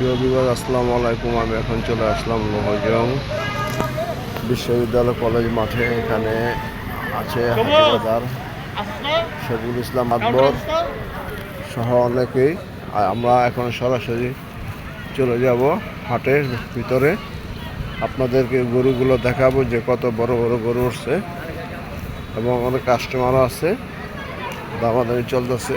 প্রিয় বিভাগ, আসসালামু আলাইকুম। আমি এখন চলে আসলাম লোহজং বিশ্ববিদ্যালয় কলেজ মাঠে। এখানে আছে হাজিবাজার শফিকুল ইসলাম আকবর সহ অনেকেই। আর আমরা এখন সরাসরি চলে যাব হাটের ভিতরে। আপনাদেরকে গরুগুলো দেখাবো যে কত বড় বড় গরু উঠছে এবং অনেক কাস্টমারও আছে। দামাদামি চলতেছে।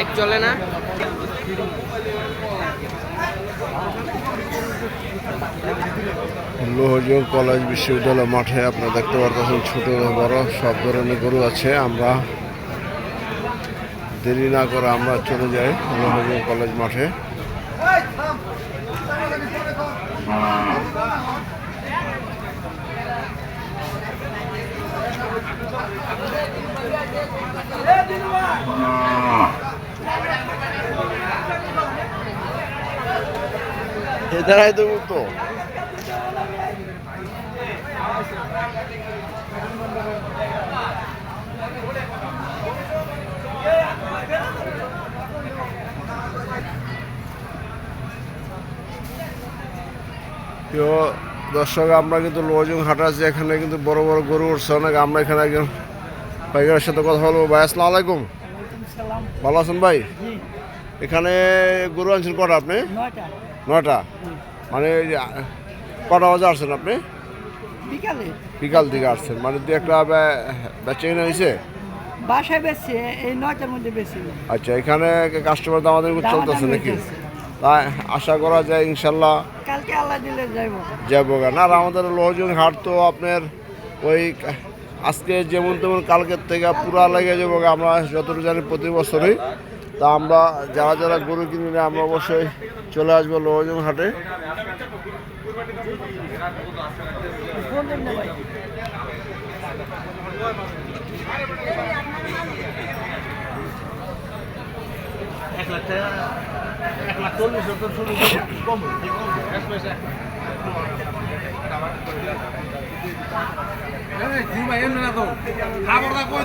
লাইট চলে না। লোহজং কলেজ বিশ্ববিদ্যালয় মাঠে আপনারা দেখতে পারতেছেন ছোট বড় সব ধরনের গরু আছে। আমরা দেরি না করে আমরা চলে যাই লোহজং কলেজ মাঠে। এদারাই দেবো তো প্রিয় দর্শক আমরা কিন্তু লোজং হাট আছে এখানে কিন্তু বড় বড় গরু উঠছে অনেক আমরা এখানে একজন পাইকারের সাথে কথা বলব। ভাই আসসালামু আলাইকুম। ভালো আছেন ভাই? এখানে গরু আনছেন কটা আপনি? নয়টা? মানে যে, কটা বাজে আসছেন আপনি? বিকালে। বিকাল দিকে আসছেন। মানে দু একটা বেচে কিনে হয়েছে? বাসায় বেশি এই নয়টার মধ্যে বেশি আচ্ছা এখানে কাস্টমার দামাদের চলতেছে নাকি? তাই আশা করা যায় ইনশাল্লাহ কালকে আল্লাহ দিলে যাইব। যাব কেন আর আমাদের লোহজন হাট তো আপনার ওই আজকে যেমন তেমন কালকের থেকে পুরা লেগে যাব আমরা যতটুকু জানি প্রতি বছরই। তা আমরা যারা যারা গরু কিনে আমরা অবশ্যই চলে আসব লোহজন হাটে। এক লাখ চল্লিশ কম কই